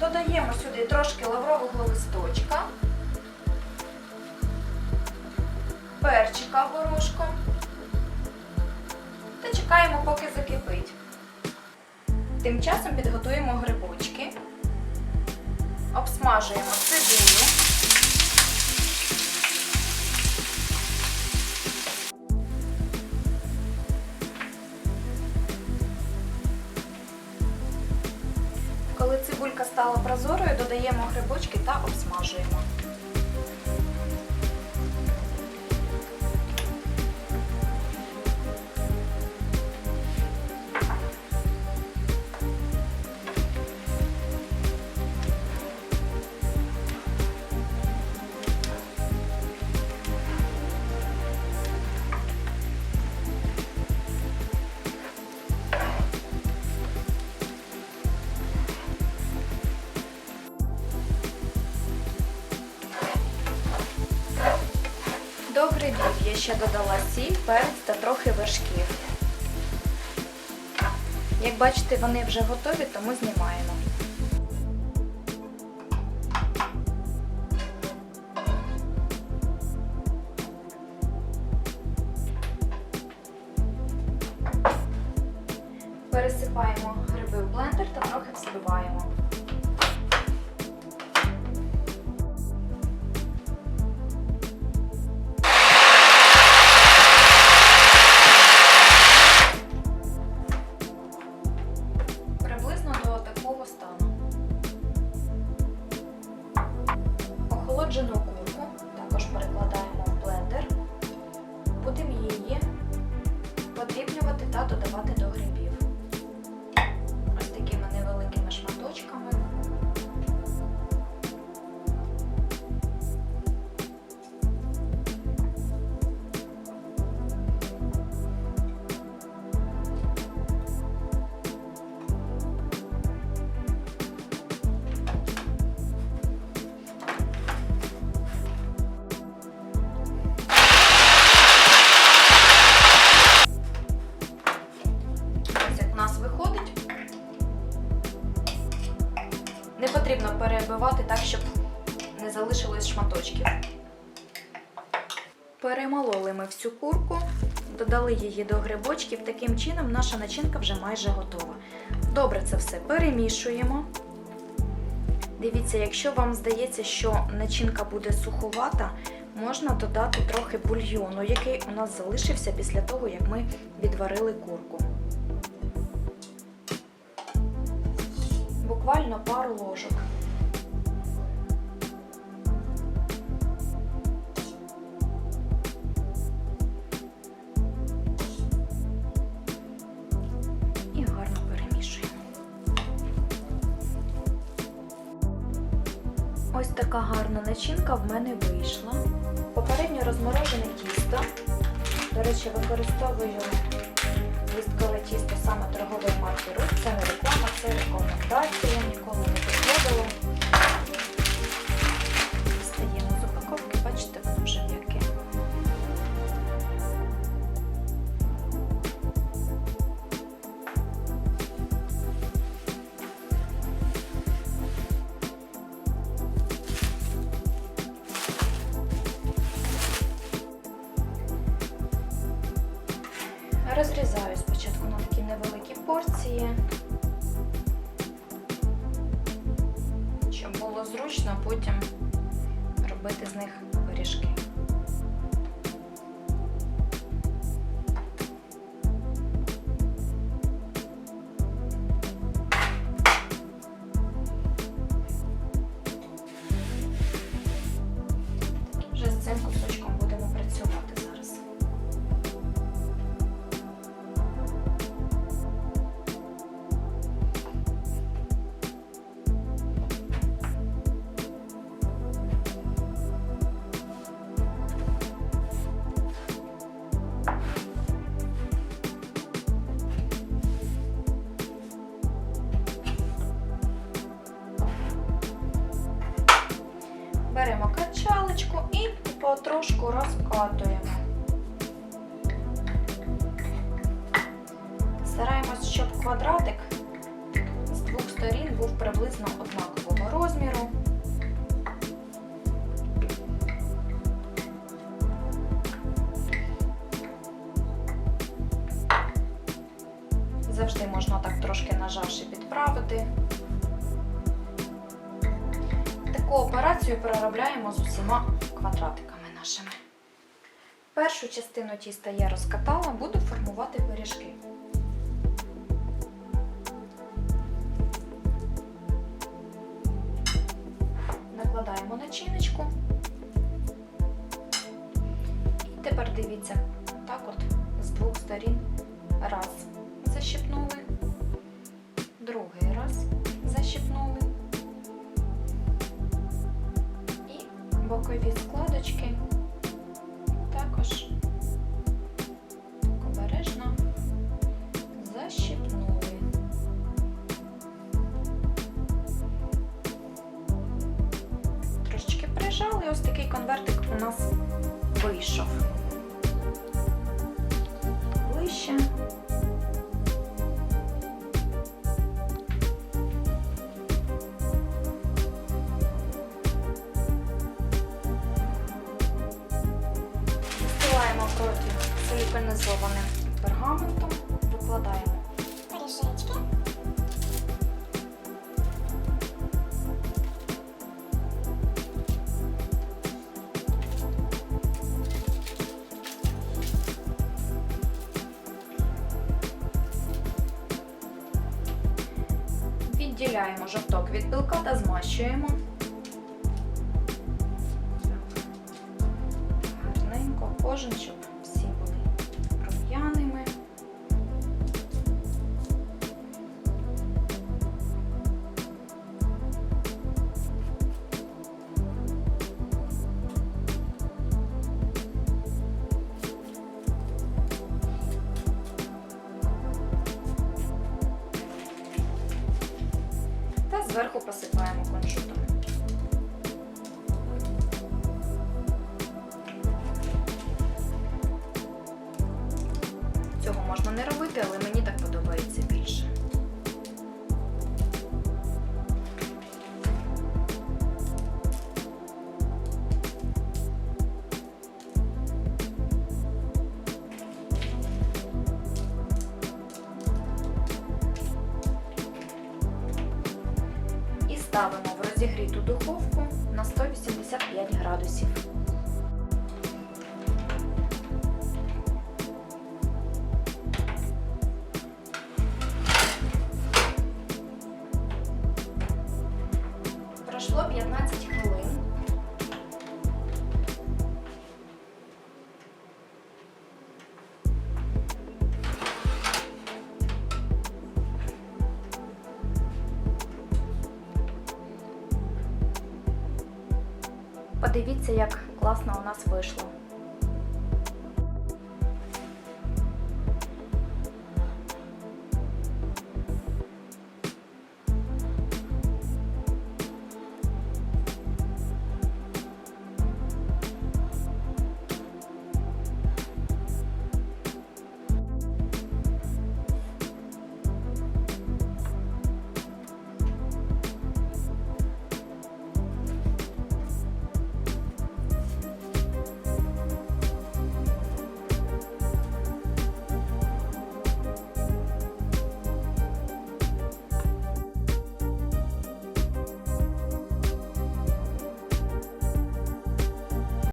Додаємо сюди трошки лаврового листочка, перчика горошком та чекаємо, поки закипить. Тим часом підготуємо грибочки, обсмажуємо цибулю. Стала прозорою, додаємо грибочки та обсмажуємо. Ще додала сіль, перець та трохи вершків. Як бачите, вони вже готові, тому знімаємо. Пересипаємо гриби в блендер та трохи взбиваємо. Охолоджену перебивати так, щоб не залишилось шматочків. Перемололи ми всю курку, додали її до грибочків. Таким чином наша начинка вже майже готова. Добре це все перемішуємо. Дивіться, якщо вам здається, що начинка буде суховата, можна додати трохи бульйону, який у нас залишився після того, як ми відварили курку. Буквально пару ложок. Начинка в мене вийшла. Попередньо розморожене тісто. До речі, використовую листкове тісто саме торгової марки Рух. Це не реклама, це рекомендація, ніколи не підходило. Розрізаю спочатку на такі невеликі порції, щоб було зручно потім робити з них пиріжки. Потрошку розкатуємо. Стараємось, щоб квадратик з двох сторін був приблизно однакового розміру. Завжди можна так трошки нажавши підправити. Таку операцію переробляємо з усіма квадратиками нашими. Першу частину тіста я розкатала, буду формувати пиріжки. Накладаємо начиночку. І тепер дивіться, так от з двох сторін раз бокові складочки також обережно защипнули. Трошечки прижали, ось такий конвертик у нас вийшов. Ближче. Застилаємо проти силіконізованим пергаментом, викладаємо Пиріжечки. Відділяємо жовток від білка та змащуємо. Можна але мені так подобається більше. Ставимо в розігріту духовку на 185 градусів. Подивіться, як класно у нас вийшло.